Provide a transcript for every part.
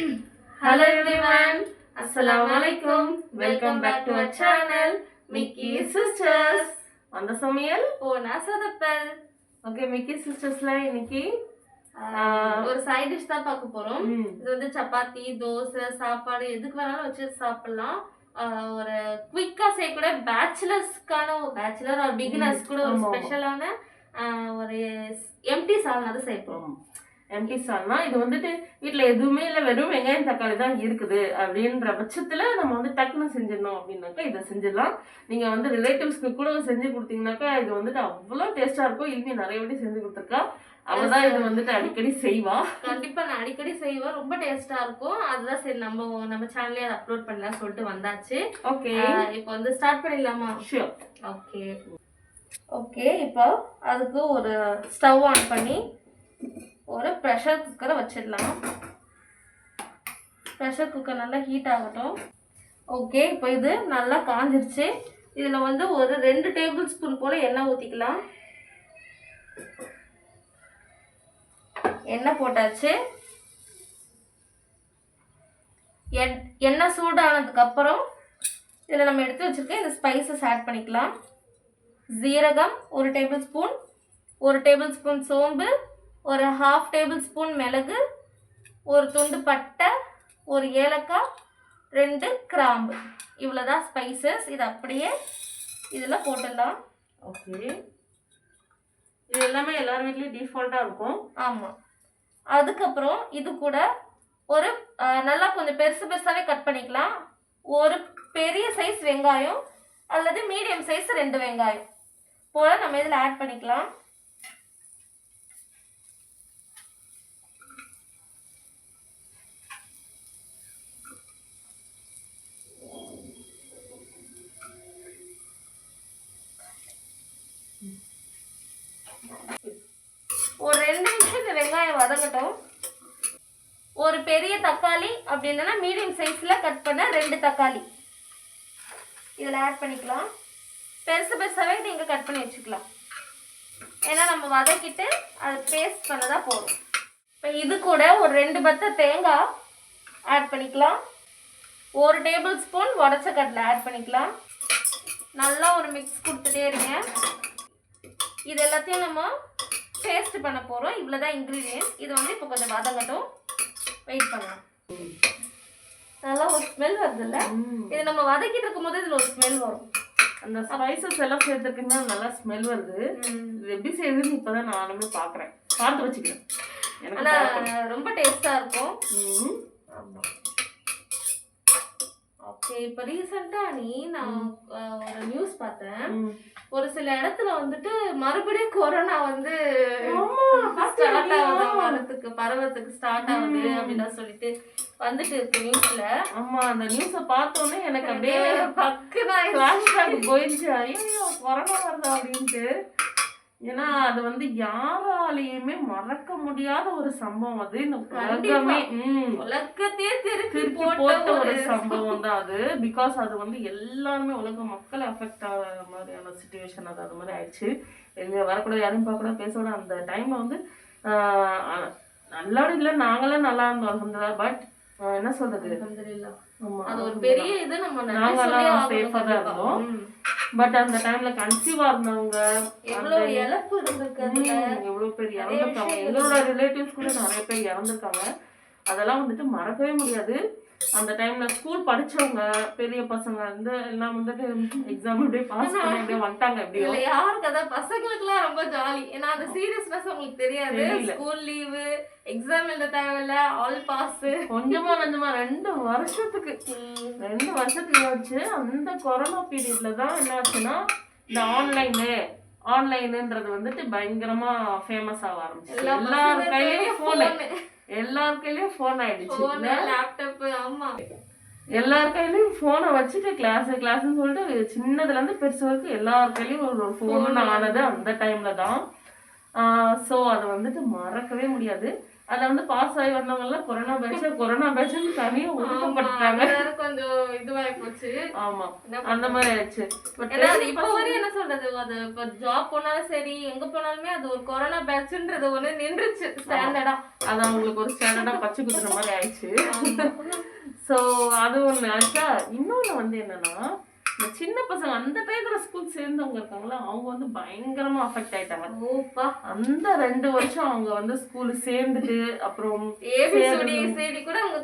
Hello everyone. Assalamu alaikum. Welcome back to our channel, Mickey Sisters. அந்த சமையல் போனா சொதப்பல் okay Mickey சிஸ்டர்ஸ்ல இன்னைக்கு ஒரு சைட் டிஷ் தான் பார்க்க போறோம் இது வந்து சப்பாத்தி தோசை சாப்பாடு எதுக்கு வேணாலும் வச்சு சாப்பிடலாம் ஒரு குவிக்கா செய்யக்கூட பேச்சுலர்ஸ்க்கான பேச்சுலர் ஒரு பிகினர்ஸ் கூட ஒரு. ஸ்பெஷலான ஒரு எம்டி சால்னா தான் செய்ய போறோம் எம்டி சால்னா இது வந்துட்டு வீட்ல எதுவுமே இல்லை வெறும் வெங்காயம் தக்காளி தான் இருக்குது. அப்படின்ற பட்சத்துல நம்ம வந்து டக்குன்னு செஞ்சிடணும் அப்படின்னாக்கா இதை செஞ்சிடலாம். நீங்க வந்து ரிலேட்டிவ்ஸ்க்கு கூட செஞ்சு கொடுத்தீங்கன்னாக்கா இது வந்துட்டு அவ்வளோ டேஸ்டா இருக்கும். இனிமே நிறைய வாட்டி செஞ்சு கொடுத்துருக்கா. அவதான் இது வந்துட்டு அடிக்கடி செய்வா. கண்டிப்பா நான் அடிக்கடி செய்வேன் ரொம்ப டேஸ்டா இருக்கும். அதுதான் சரி நம்ம நம்ம சேனல்லே அதை அப்லோட் பண்ணலாம் சொல்லிட்டு வந்தாச்சு. ஓகே இப்போ வந்து ஸ்டார்ட் பண்ணிடலாமா? ஷியோர் ஓகே ஓகே இப்போ அதுக்கு ஒரு ஸ்டவ் ஆன் பண்ணி ஒரு ப்ரெஷர் குக்கரை வச்சிடலாம். ப்ரெஷர் குக்கர் நல்லா ஹீட் ஆகட்டும். ஓகே இப்போ இது நல்லா காஞ்சிருச்சு. இதில் வந்து ஒரு ரெண்டு டேபிள் ஸ்பூன் போல் எண்ணெய் ஊற்றிக்கலாம் எண்ணெய் போட்டாச்சு. எண்ணெய் சூடானதுக்கப்புறம் இதில் நம்ம எடுத்து வச்சுருக்க இந்த ஸ்பைசஸ் ஆட் பண்ணிக்கலாம். ஜீரகம் ஒரு டேபிள் ஸ்பூன் ஒரு டேபிள் ஸ்பூன் சோம்பு ஒரு ஹாஃப் டேபிள் ஸ்பூன் மிளகு ஒரு துண்டு பட்டை ஒரு ஏலக்காய் ரெண்டு கிராம்பு. இவ்வளோதான் ஸ்பைசஸ் இது அப்படியே இதில் போட்டுடலாம். ஓகே இது எல்லாமே எல்லார் வீட்லயும் டிஃபால்ட்டா இருக்கும். ஆமாம் அதுக்கப்புறம் இது கூட ஒரு நல்லா கொஞ்சம் பெருசு பெருசாகவே கட் பண்ணிக்கலாம். ஒரு பெரிய சைஸ் வெங்காயம் அல்லது மீடியம் சைஸ் ரெண்டு வெங்காயம். போல் நம்ம இதில் ஆட் பண்ணிக்கலாம் ஒரு ரெண்டு நிமிஷம் இந்த வெங்காயம் வதங்கட்டும். ஒரு பெரிய தக்காளி அப்படி இல்லைன்னா மீடியம் சைஸில் கட் பண்ண ரெண்டு தக்காளி. இதில் ஆட் பண்ணிக்கலாம். பெருசு பெருசாகவே நீங்கள் கட் பண்ணி வச்சுக்கலாம். ஏன்னா நம்ம வதக்கிட்டு அதை பேஸ்ட் பண்ணதான் போதும். இப்போ இது கூட ஒரு ரெண்டு பத்த தேங்காய் ஆட் பண்ணிக்கலாம். ஒரு டேபிள் ஸ்பூன் உடச்ச கடலை ஆட் பண்ணிக்கலாம். நல்லா ஒரு மிக்ஸ் கொடுத்துட்டே இருங்க. இது எல்லாத்தையும் நம்ம பேஸ்ட் பண்ண போகிறோம் இவ்வளோ தான் இன்க்ரீடியன்ட் இது வந்து இப்போ கொஞ்சம் வதங்கட்டும். வெயிட் பண்ணலாம். நல்லா ஒரு ஸ்மெல் வருதுல்ல? ம். இது நம்ம வதக்கிட்டு இருக்கும்போது இதில் ஒரு ஸ்மெல் வரும். அந்த ஸ்பைசஸ் எல்லாம் சேர்த்துக்குன்னா நல்லா ஸ்மெல் வருது. இது எப்படி செய்யுதுன்னு இப்பதான் நானுமே பாக்குறேன். பார்த்து வச்சுக்கிறேன். ஆனால் ரொம்ப டேஸ்ட்டாக இருக்கும். ம். ஓகே இப்போ ரீசெண்டாக நீ நான் ஒரு நியூஸ் பார்த்தேன். ஒரு சில இடத்துல வந்துட்டு மறுபடியும் கொரோனா வந்து ஸ்டார்ட்? ஆகுது வரத்துக்கு பரவத்துக்கு ஸ்டார்ட் ஆகுது அப்படின்னு சொல்லிட்டு வந்துட்டு இருக்கு நியூஸ்ல ஆமா அந்த நியூஸ பார்த்தோன்னே எனக்கு அப்படியே பக்குனா ஃபிளாஷ்பேக் போயிடுச்சு. ஐயோ கொரோனா வருதா அப்படின்ட்டு. ஏன்னா அது வந்து யாராலையுமே மறக்க முடியாத ஒரு சம்பவம் அது. இந்த உலகமே உலகத்தையே திருப்பி போட்ட ஒரு சம்பவம். தான் அது. பிகாஸ் அது வந்து எல்லாருமே உலக மக்கள் அஃபெக்ட் ஆகிற மாதிரியான சுச்சுவேஷன் அது. அது மாதிரி ஆயிடுச்சு. வெளியே வரக்கூடாது யாரும் பார்க்கக்கூடாது பேசக்கூடாது அந்த டைம்ல வந்து நல்லாவும் இல்லை. நாங்களும் நல்லா இருந்தோம் பட் என்ன சொல்றது? அது ஒரு பெரிய இது நம்ம நாங்கெல்லாம் ஆ தான். இருந்தோம். பட் அந்த டைம்ல கன்சீவா இருந்தவங்க எவ்வளவு இழப்பு இருந்திருக்கு அதுல. ம், எவ்வளவு பேர் இறந்துருக்காங்க. எங்களோட ரிலேட்டிவ்ஸ் கூட நிறைய பேர் இறந்துருக்காங்க. அதெல்லாம் வந்துட்டு மறக்கவே முடியாது. அந்த டைம்ல ஸ்கூல் படிச்சவங்க பெரிய பசங்க வந்து எல்லாம் வந்துட்டு எக்ஸாம் அப்படியே பாஸ் பண்ணி அப்படியே வந்துட்டாங்க எப்படியோ. இதுல யாருக்கு அதான் பசங்களுக்குலாம் ரொம்ப ஜாலி ஏன்னா அந்த சீரியஸ்னஸ் உங்களுக்கு தெரியாது. ஸ்கூல் லீவு எக்ஸாம் எழுத தேவையில்ல ஆல் பாஸ் கொஞ்சமா கொஞ்சமா ரெண்டு வருஷத்துக்கு ரெண்டு வருஷத்துக்கு ஆச்சு அந்த கொரோனா பீரியட்ல தான் என்ன ஆச்சுன்னா இந்த ஆன்லைனு ஆன்லைனுன்றது வந்துட்டு பயங்கரமா ஃபேமஸ் ஆக ஆரம்பிச்சு எல்லா எல்லார் கையிலயும் போன் போன் எல்லார் கையிலயும் போன் ஆயிடுச்சு? லேப்டாப் ஆமா. எல்லார் கையிலயும் போனை வச்சுட்டு கிளாஸ் கிளாஸ்னு சொல்லிட்டு சின்னதுல இருந்து பெருசு வரைக்கும் எல்லார் கையிலயும் ஒரு ஒரு ஃபோன் ஆனது அந்த டைம்ல தான். ஸோ அது வந்துட்டு மறக்கவே முடியாது. அதுல வந்து பாஸ் ஆகி வந்தவங்க எல்லாம் கொரோனா பேட்ச் கொரோனா பேட்ச்னு தனியா ஒதுக்கப்பட்டாங்க கொஞ்சம் இதுவாகி போச்சு. ஆமா என்ன அந்த மாதிரி ஆயிடுச்சு. பட் அது இப்போ வரையும் என்ன சொல்றது? அது இப்போ ஜாப் போனாலும் சரி எங்க போனாலுமே அது ஒரு கொரோனா பேட்ச்ன்றது ஒண்ணு நின்றுச்சு ஸ்டாண்டர்டா அது அவங்களுக்கு ஒரு ஸ்டாண்டர்டா பச்சை குத்துற மாதிரி ஆயிடுச்சு. ஸோ அது ஒண்ணு. ஆச்சா இன்னொன்னு வந்து என்னன்னா இந்த சின்ன பசங்க அந்த டயத்துல ஸ்கூல் சேர்ந்தவங்க இருக்காங்களா அவங்க வந்து பயங்கரமா அஃபெக்ட் ஆயிட்டாங்க. ஓப்பா. அந்த ரெண்டு வருஷம் அவங்க வந்து ஸ்கூல் சேர்ந்துட்டு அப்புறம் ஏபிசிடி சிடி கூட அவங்க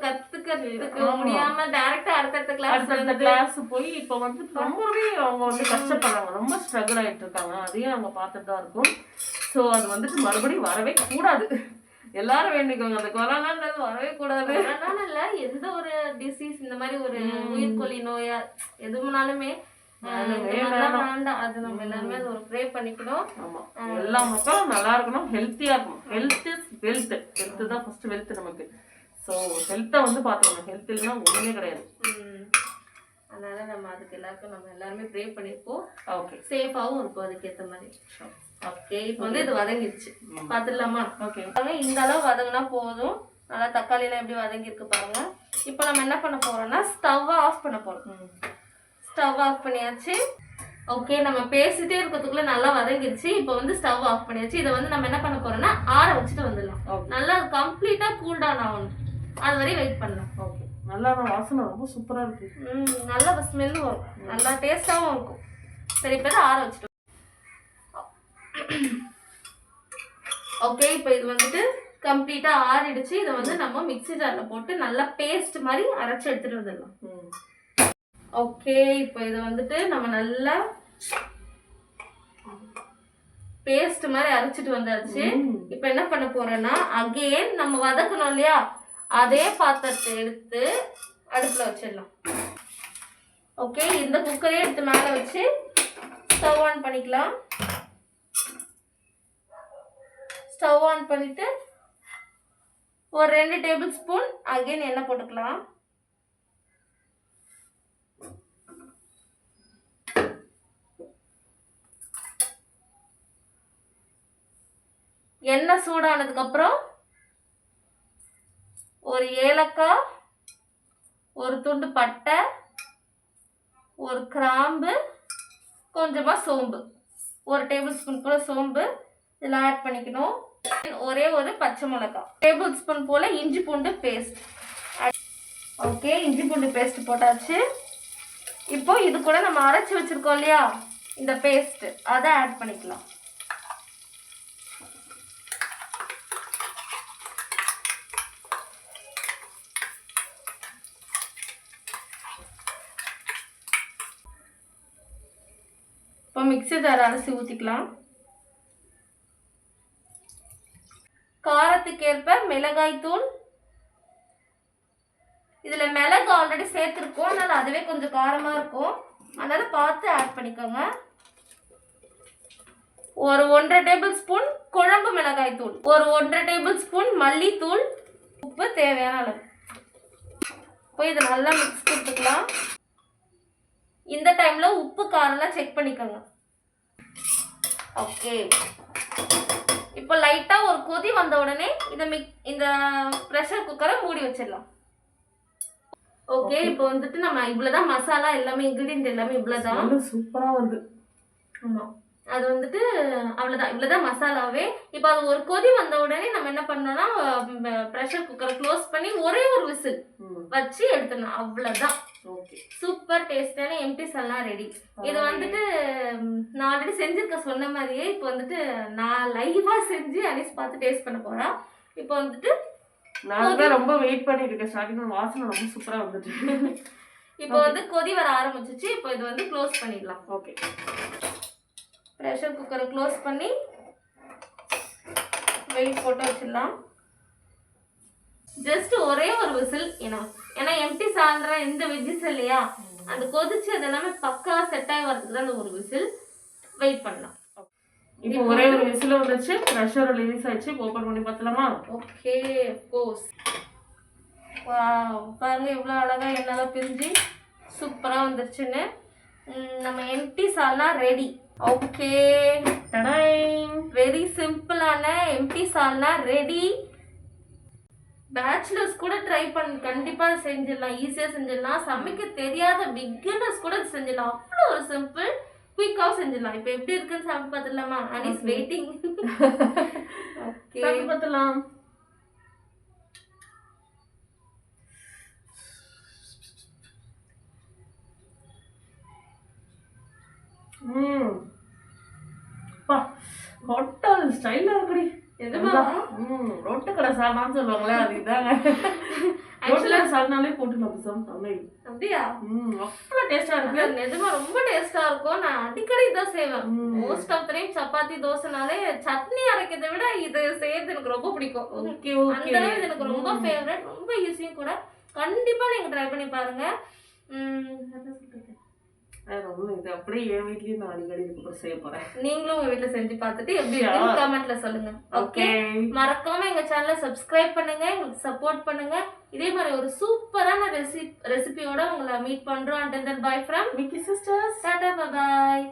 ஆமா. முடியாம டைரக்டா அடுத்தடுத்த கிளாஸ் அடுத்தடுத்த கிளாஸ் போய் இப்போ வந்து ரொம்பவே அவங்க வந்து கஷ்டப்படுறாங்க. ரொம்ப ஸ்ட்ரகிள் ஆயிட்டு இருக்காங்க. அதையும் அவங்க பார்த்துட்டு தான் இருக்கோம். ஸோ அது வந்துட்டு மறுபடியும் வரவே கூடாது. எல்லாரும் வேண்டிக்கோங்க. அந்த கொரோனான்றது வரவே கூடாது. அதனால இல்ல எந்த ஒரு டிசீஸ் இந்த மாதிரி ஒரு உயிர்கொல்லி நோயா எதுனாலுமே அது நம்ம எல்லாருமே ஒரு ப்ரே பண்ணிக்கணும். ஆமா. எல்லா மக்களும் நல்லா இருக்கணும். ஹெல்த்தியா இருக்கணும். ஹெல்த் இஸ் வெல்த் ஹெல்த் தான் ஃபர்ஸ்ட் வெல்த் நமக்கு. ஸோ ஹெல்த்தை வந்து பார்த்துக்கணும் ஹெல்த் இல்லைன்னா ஒண்ணுமே கிடையாது. அதனால நம்ம அதுக்கு எல்லாருக்கும் நம்ம எல்லாருமே ப்ரே பண்ணிருப்போம் ஓகே சேஃபாவும் இருக்கும். அதுக்கேத்த மாதிரி. ஓகே இப்போ வந்து இது வதங்கிடுச்சு பார்த்துடலாமா? ஓகே இந்த அளவு வதங்கினா போதும். நல்லா தக்காளி எல்லாம் எப்படி வதங்கி இருக்கு பாருங்க. இப்போ நம்ம என்ன பண்ண போறோம்னா ஸ்டவ்வை ஆஃப் பண்ண போறோம். ஸ்டவ் ஆஃப் பண்ணியாச்சு. ஓகே நம்ம பேசிட்டே இருக்கிறதுக்குள்ள நல்லா வதங்கிடுச்சு இப்போ வந்து ஸ்டவ் ஆஃப் பண்ணியாச்சு. இதை வந்து நம்ம என்ன பண்ண போறோம்னா ஆற வச்சுட்டு வந்துடலாம். நல்லா கம்ப்ளீட்டா கூல் டவுன் ஆகணும். அது வரையும் வெயிட் பண்ணலாம். ஓகே நல்லா வாசனை ரொம்ப சூப்பரா இருக்கு. ம் நல்ல ஸ்மெல்லும் வரும். நல்லா டேஸ்டாகவும் இருக்கும். சரி இப்போ ஆற வச்சுட்டு ஓகே இப்போ இது வந்துட்டு கம்ப்ளீட்டாக ஆறிடுச்சு. இதை வந்து நம்ம மிக்சி ஜாரில் போட்டு நல்லா பேஸ்ட் மாதிரி அரைச்சி எடுத்துட்டு வந்துடலாம். ஓகே இப்போ இதை வந்துட்டு நம்ம நல்லா பேஸ்ட் மாதிரி அரைச்சிட்டு வந்தாச்சு. இப்போ என்ன பண்ண போறேன்னா அகெயின் நம்ம வதக்கணும் இல்லையா? அதே பாத்திரத்தை எடுத்து அடுப்பில் வச்சிடலாம். ஓகே இந்த குக்கரையும் எடுத்து மேலே வச்சு ஸ்டவ் ஆன் பண்ணிக்கலாம். ஸ்டவ் ஆன் பண்ணிவிட்டு ஒரு ரெண்டு டேபிள் ஸ்பூன் அகைன் எண்ணெய் போட்டுக்கலாம். எண்ணெய் சூடானதுக்கப்புறம் ஒரு ஏலக்காய் ஒரு துண்டு பட்டை ஒரு கிராம்பு கொஞ்சமாக சோம்பு. ஒரு டேபிள் ஸ்பூன் கூட சோம்பு. இதில் ஆட் பண்ணிக்கணும். ஒரே ஒரு பச்சை மிளகாய். டேபிள் ஸ்பூன் போல இஞ்சி பூண்டு பேஸ்ட் ஓகே இஞ்சி பூண்டு பேஸ்ட் போட்டாச்சு. இப்போ இது கூட நம்ம அரைச்சி வச்சிருக்கோம் இல்லையா? இந்த பேஸ்ட் அதை ஆட் பண்ணிக்கலாம். இப்போ மிக்ஸி ஜார் அரிசி ஊற்றிக்கலாம் காரத்துக்கேற்ப மிளகாய் தூள். இதில் மிளகு ஆல்ரெடி சேர்த்துருக்கோம். அதனால் அதுவே கொஞ்சம் காரமாக இருக்கும். அதனால் பார்த்து ஆட் பண்ணிக்கோங்க. ஒரு ஒன்றரை டேபிள் ஸ்பூன் குழம்பு மிளகாய் தூள். ஒரு ஒன்றரை டேபிள் ஸ்பூன் மல்லித்தூள். உப்பு தேவையான அளவு. இப்போ இதை நல்லா மிக்ஸ் கொடுத்துக்கலாம். இந்த டைமில் உப்பு காரெல்லாம் செக் பண்ணிக்கோங்க. ஓகே இப்போ லைட்டா ஒரு கொதி வந்த உடனே இந்த மிக் இந்த ப்ரெஷர் குக்கரை மூடி வச்சிடலாம். ஓகே இப்போ வந்துட்டு நம்ம இவ்வளவுதான் மசாலா எல்லாமே இன்கிரீடியன்ட் எல்லாமே இவ்வளவுதான். நல்ல சூப்பரா வருது. ஆமா. அது வந்துட்டு அவ்வளவுதான். இவ்வளவுதான் மசாலாவே. இப்போ அது ஒரு கொதி வந்த உடனே நம்ம என்ன பண்ணோம்னா ப்ரெஷர் குக்கரை க்ளோஸ் பண்ணி ஒரே ஒரு விசில் வச்சு எடுத்துடணும். அவ்வளவுதான். ஓகே. சூப்பர் டேஸ்டான எம்டி எல்லாம் ரெடி இது வந்துட்டு நான் ஆல்ரெடி செஞ்சிருக்க சொன்ன மாதிரியே இப்போ வந்துட்டு நான் லைவா செஞ்சு அனிஸ் பார்த்து டேஸ்ட் பண்ண போறா. இப்போ வந்துட்டு நான் தான் ரொம்ப வெயிட் பண்ணிட்டு இருக்கேன். ஸ்டார்டிங் வாசனை ரொம்ப சூப்பரா வந்துட்டு இப்போ வந்து கொதி வர ஆரம்பிச்சிச்சு. இப்போ இது வந்து க்ளோஸ் பண்ணிடலாம். ஓகே ப்ரெஷர் குக்கரை க்ளோஸ் பண்ணி வெயிட் போட்டு வச்சிடலாம். ஜஸ்ட் ஒரே ஒரு விசில் ஏன்னா ஏன்னா எம்டி சால்ற இந்த வெஜ்ஜஸ் இல்லையா? அந்த கொதிச்சு அது எல்லாமே பக்கா செட் ஆகி வரதுக்கு தான் அந்த ஒரு விசில் வெயிட் பண்ணலாம். இப்போ ஒரே ஒரு விசில் வந்துச்சு ப்ரெஷர் ரிலீஸ் ஆயிடுச்சு. ஓப்பன் பண்ணி பார்த்தலாமா ஓகே கோர்ஸ் பாருங்க இவ்வளோ அழகா என்னால் பிரிஞ்சு சூப்பராக வந்துருச்சுன்னு. நம்ம empty salna ready okay very சிம்பிளான எம்டி சால்னா ரெடி பேச்சுலர்ஸ் கூட ட்ரை பண்ண கண்டிப்பா செஞ்சிடலாம். ஈஸியா செஞ்சிடலாம். சமைக்க தெரியாத பிகினர்ஸ் கூட செஞ்சிடலாம். அவ்வளோ ஒரு சிம்பிள் குயிக்காகவும் செஞ்சிடலாம். இப்போ எப்படி இருக்குன்னு சாப்பிட்டு பார்த்துடலாமா? அனிஸ் வெயிட்டிங் ஓகே பார்த்துலாம் ம். பா ஹோட்டல் ஸ்டைலா இருக்குடி. ரொட்டு கடை சொல்லுவாங்களே அது இதாங்க. ரொட்டு கடை சால்னாலே போட்டு நம்ம தமிழ். அப்படியா? ம் அவ்வளோ டேஸ்டா இருக்கு. நிஜமா ரொம்ப டேஸ்டா இருக்கும் நான் அடிக்கடி இதான் செய்வேன். மோஸ்ட் ஆஃப் டைம் சப்பாத்தி தோசைனாலே சட்னி அரைக்கிறதை விட இது செய்யறது எனக்கு ரொம்ப பிடிக்கும். ஓகே அந்த ஓகே. அளவு எனக்கு ரொம்ப ஃபேவரட் ரொம்ப ஈஸியும் கூட. கண்டிப்பா நீங்க ட்ரை பண்ணி பாருங்க. இது. அப்படியே என் வீட்லயும் நான் அடிக்கடி இதுக்கப்புறம் செய்ய போறேன். நீங்களும் உங்க வீட்ல செஞ்சு பார்த்துட்டு எப்படி. இருக்குன்னு கமெண்ட்ல சொல்லுங்க. ஓகே மறக்காம எங்க சேனலை சப்ஸ்கிரைப் பண்ணுங்க எங்களுக்கு சப்போர்ட் பண்ணுங்க. இதே மாதிரி ஒரு சூப்பரான ரெசிபி ரெசிபியோட உங்களை மீட் பண்றோம். And then bye from Mickey sisters tata bye